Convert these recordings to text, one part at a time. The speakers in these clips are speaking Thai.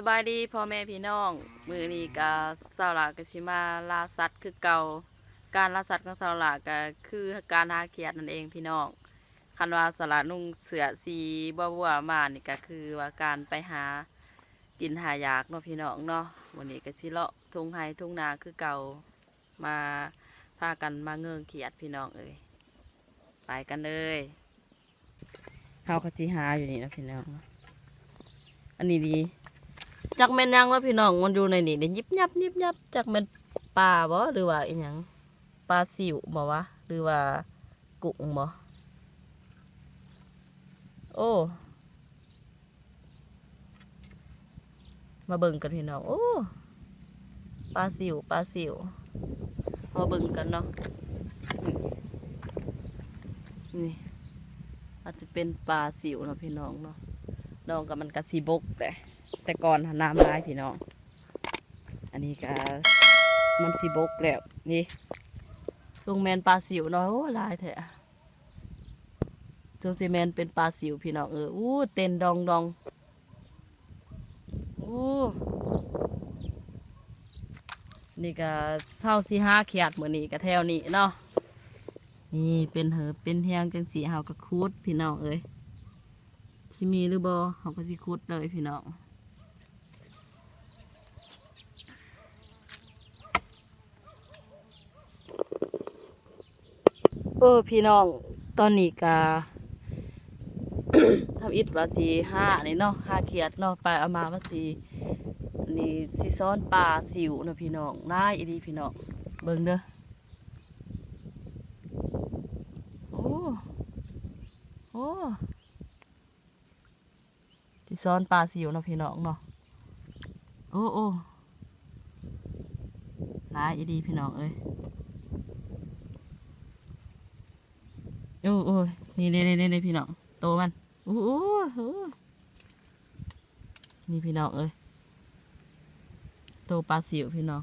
สบายดีพ่อแม่พี่น้อง มือนี้ก็สาวหลากสิมาล่าสัตว์คือเก่า การล่าสัตว์ของสาวหลาก็คือการหาเขียดนั่นเองพี่น้อง คันว่าสาวหลานุ่งเสือสีบัวบัวๆมานี่ก็คือว่าการไปหากินหายากเนาะพี่น้องเนาะวันนี้ก็ชิเลาะทุ่งไฮทุ่งนาคือเก่ามาพากันมาเงื่งเขียดพี่น้องเอ้ยไปกันเลยเขาก็สิหาอยู่นี่นะพี่น้องอันนี้ดี จักแม่นยังว่าพี่น้องมันอยู่ในนี่เดี๋ยยิบยับยิบยับจักแม่นปลาบ่หรือว่าอีหยังปลาสิวบ่วะหรือว่ากุ้งบ่โอ้มาเบิ่งกันพี่น้องโอ้ปลาสิวปลาสิวมาเบิ่งกันเนาะนี่อาจจะเป็นปลาสิวเนาะพี่น้องเนาะน้องกับมันกะสีบกแต่ แต่ก่อนน้ำลายพี่น้อง อันนี้ก็มันสีบกแล้วนี่ลงแมนปลาสิวเนาะโอ้ลายแท้จงซีแมนเป็นปลาสิวพี่น้องเอออู้เต้นดองดองอู้นี่ก็เท่าสีห้าเขียดเหมือนนี่ก็แถวนี้เนาะนี่เป็นเหอเป็นเทียงจังสีเฮาก็คูดพี่น้องเอ้ยสิมีหรือบ่เฮาก็สิคูดเลยพี่น้อง เออพี่น้องตอนนี้กาทำอิฐว่าสีห้านี่เนาะห้าเขียดเนาะไปเอามาว่าสีนี่สีซ้อนปลาสิวเนาะพี่น้องน่าอีดีพี่น้องเบิ่งเด้อโอ้โอ้สีซ้อนปลาสิวเนาะพี่น้องเนาะโอ้โอ้น่าอีดีพี่น้องเอ้ย โอ้โอ้ยนี่นี่นี่นี่พี่น้องโตมันโอ้โหโอ้นี่พี่น้องเอ้ยโตปลาสิวพี่น้อง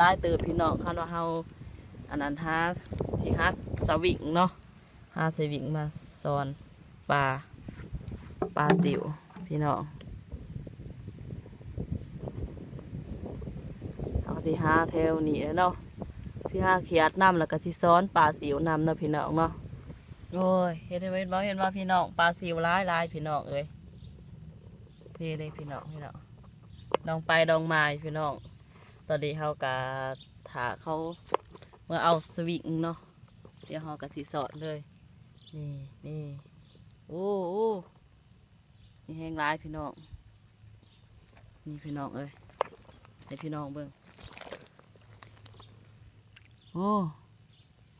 ลายเติบพี่น้องคันว่าเฮาอันนั้นหาสิหาสวิงเนาะหาสวิงมาสอนปลาปลาสิวพี่น้องเอาสิหาแถวนี้เนาะสิหาเขียดน้ำแล้วก็สิซ้อนปลาสิวน้ำเนาะพี่น้องเนาะ โอ้ยเห็นไหมบ่เห็นว่าพี่น้องปลาซิวร้ายร้ายพี่น้องเอ้ยพี่เลยพี่น้องพี่น้องน้องไปดองมาพี่น้อง ตอนนี้เขากะถาเขาเมื่อเอาสวิงเนาะเดี๋ยวเขากะสีสอดเลย นี่นี่โอ้โอ้นี่แห้งร้ายพี่น้องนี่พี่น้องเอ้ยให้พี่น้องเบิ่งโอ้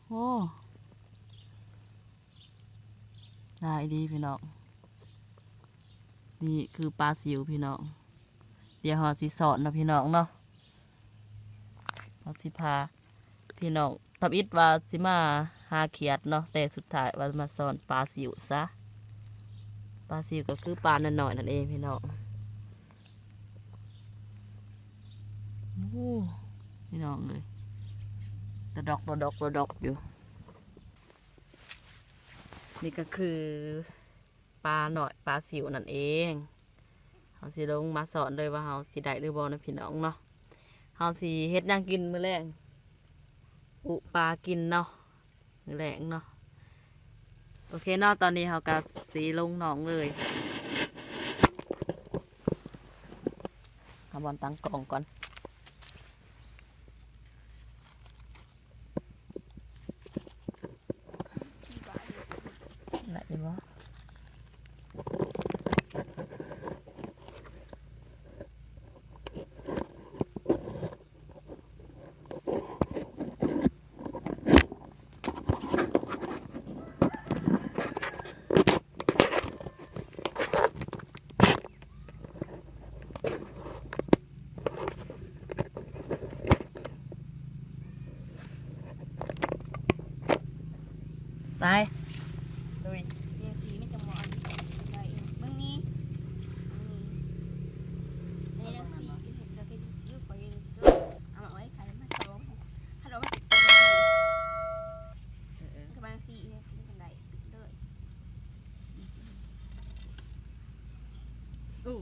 โอ้ ได้ดีพี่น้องนี่คือปลาสิวพี่น้องเดี๋ยวหอสิสอนนะพี่น้องเนาะหอสิพาพี่น้องทับอิดว่าสิมาหาเขียดเนาะแต่สุดท้ายว่ามาสอนปลาสิวซะปลาสิวก็คือปลาหน่อยๆนั่นเองพี่น้องพี่น้องเลยตะดอกตะดอกตะดอกอยู่ นี่ก็คือปลาหน่อยปลาสิวนั่นเองเขาสิลงมาสอนเลยว่าเขาสิได้หรือบอนะพี่น้องเนาะเขาสิเฮ็ดหยังกินมือแรงอุปลากินเนาะมือแรงเนาะโอเคเนาะตอนนี้เขาก็สีลงหนองเลยเอาบอลตั้งกล่องก่อน ลุยเดี๋ยวสีไม่จะมองได้เบื้องนี้นี่แล้วสีเราเป็นสีไปเอามาไว้ขายมาสองฮัลโหลมาประมาณสี่เนี่ยเป็นไรเด้ออู้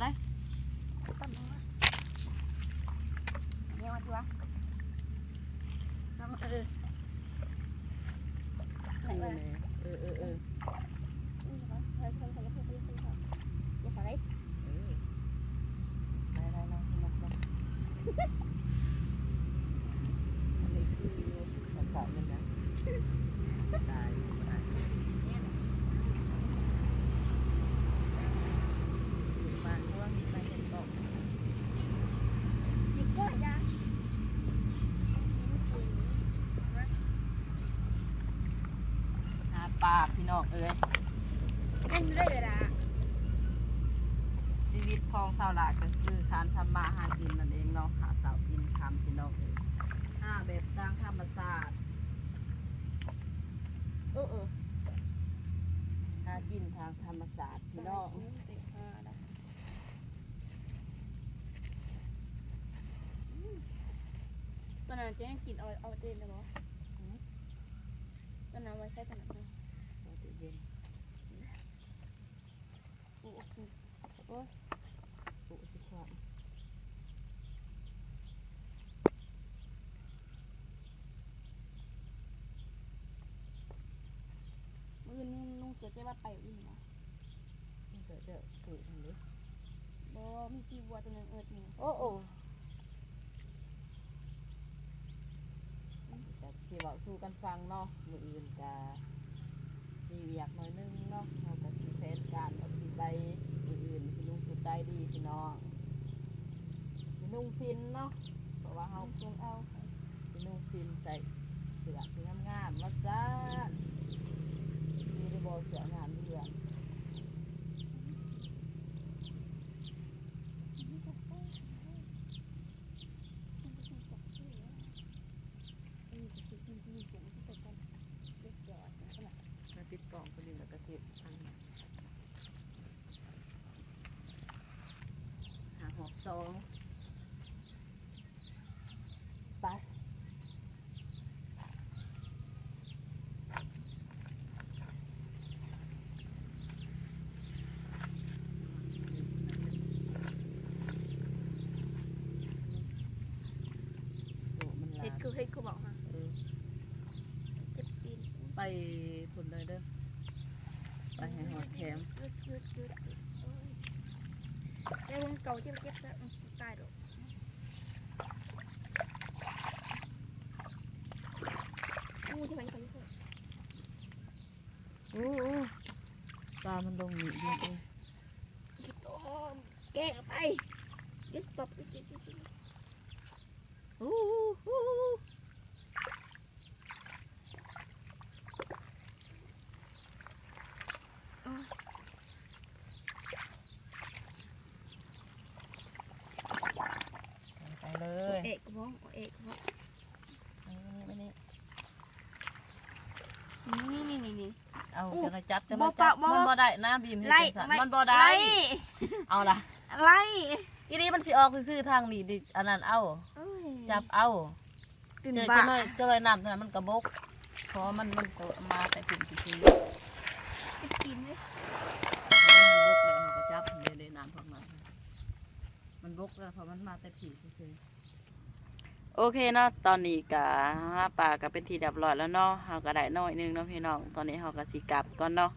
ได้ตั้มมาเนี่ยมาดูวะน้ำ เออไหนวะเออเออเอออืมเหรอเฮ้ยเฮ้ยเฮ้ยเฮ้ยเฮ้ยเฮ้ยเฮ้ยอย่าใส่เออได้ได้นะที่มันมันอันนี้คือสับสนมันนะตายตาย มาว่ามีมาเห็นบอก จิกก็ยา หาปลาพี่น้องเอ้ยเล่นเลยละชีวิตของชาวลาก็คือการทำมาหากินนั่นเองเนาะหาสาวกินคำพี่น้องเอ้ยหาแบบสร้างธรรมศาสตร์เออเออหากินทางธรรมศาสตร์พี่น้องตอนนั้นเจ๊กินเอาเอาเดนเลยบ่ตอนนั้นไว้ใช้ตอนนั้น เอาตู้เย็นโอ้โหปุสิครับมือนุ่งนุ่งเสือจ๊ว่าไปอุ่นเนาะมันก็จะปุอันนี้บ่มีจีบัวตัวนึงเอิดหนึ่งโอ้โอ้แต่ที่บอกสู้กันฟังเนาะมืออื่นกา มีเวียกหน่อยนึงเนาะเราก็สิแผนการเอาสิไปมืออื่นสิลุงสุดใจดีพี่น้องสินุ่งพินเนาะเพราะว่าเฮาลุงเอาสินุ่งพินใส่เสื้อสีงามๆว่าจ้ามีได้บ่เสื้องามเดือน มาติดกล่องก็ดีแล้วก็เก็บอันหาหอก สองไปโอ้มันหลาเฮ็ดนคือเฮ็ดคือบอกฮะเออเจ็บตีนไปพุ่นเลยเด้อไปให้หอดแคม กึดกึดกึดโอ้ยแล้วมันเก่าเจ็บเจ็บแล้วตายด อกอู้ที่มันเขาอยู่โอ้โอ้ปลามันลงอยู่ดีเองคิดโอ้แก้ไปยึดตบยึดยึดยึดยึด โอ้โอ้ไปเลย เอกกระบอกเอกกระบอก อันนี้ไม่ นี่นี่นี่นี่นี่ เอาอู้จะมาจับจะบ่มาจับปะบ่ มันบ่ได้นะบีมเฮ็ดไล่จังซั่นไล่มันบ่ได้ไล่เอาล่ะไล่อีนี้มันสิออกซื่อๆทางนี้ดิอันนั้นเอาโอ้ยจับเอาตื่นเจอบ้าจะเลยจะเลยน้ำเท่านั้นมันกระบกเพราะมันมันก็มาแต่ถึงจริงๆจะกินไหมมันบกแล้วเขาก็จับเดี๋ยวๆน้ำพวกนั้นมันบกแล้วเพราะมันมาแต่ผีเฉย โอเคเนาะตอนนี้กะหาป่าก็เป็นทีเรียบร้อยแล้วเนาะเฮาก็ได้น้อยนึงเนาะพี่น้อง ตอนนี้เฮาก็สิกลับก่อนเนาะ